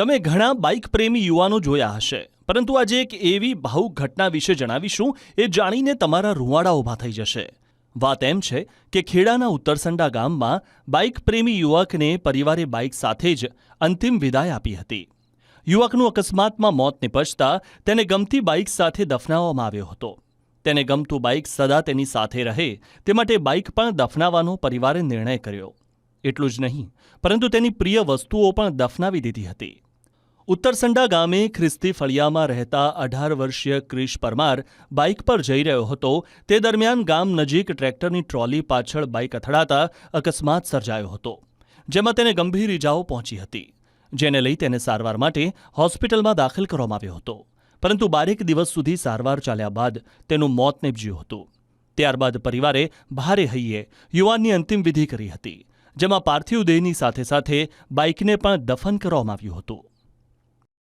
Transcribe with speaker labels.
Speaker 1: તમે ઘણા બાઇક પ્રેમી યુવાનો જોયા હશે. પરંતુ આજે એક એવી ભાવુક ઘટના વિશે જણાવીશું, એ જાણીને તમારા રૂવાડા ઊભા થઈ જશે. વાત એમ છે કે ખેડાના ઉત્તરસંડા ગામમાં બાઇક પ્રેમી યુવકને પરિવારે બાઇક સાથે જ અંતિમ વિદાય આપી હતી. યુવકનું અકસ્માતમાં મોત નિપજતા તેને ગમતી બાઇક સાથે દફનાવવામાં આવ્યો હતો. તેને ગમતું બાઇક સદા તેની સાથે રહે, તે માટે બાઇક પણ દફનાવવાનો પરિવારે નિર્ણય કર્યો. એટલું જ નહીં, પરંતુ તેની પ્રિય વસ્તુઓ પણ દફનાવી દીધી હતી. ઉત્તરસંડા ગામે ખ્રિસ્તી ફળિયામાં રહેતા અઢાર વર્ષીય ક્રિશ પરમાર બાઇક પર જઈ રહ્યો હતો. તે દરમિયાન ગામ નજીક ટ્રેક્ટરની ટ્રોલી પાછળ બાઇક અથડાતા અકસ્માત સર્જાયો હતો, જેમાં તેને ગંભીર ઇજાઓ પહોંચી હતી, જેને લઈ તેને સારવાર માટે હોસ્પિટલમાં દાખલ કરવામાં આવ્યો હતો. પરંતુ બારેક દિવસ સુધી સારવાર ચાલ્યા બાદ તેનું મોત નીપજ્યું હતું. ત્યારબાદ પરિવારે ભારે હૈયે યુવાનની અંતિમ વિધિ કરી હતી, જેમાં પાર્થિવ દેહની સાથે સાથે બાઇકને પણ દફન કરવામાં આવ્યું હતું.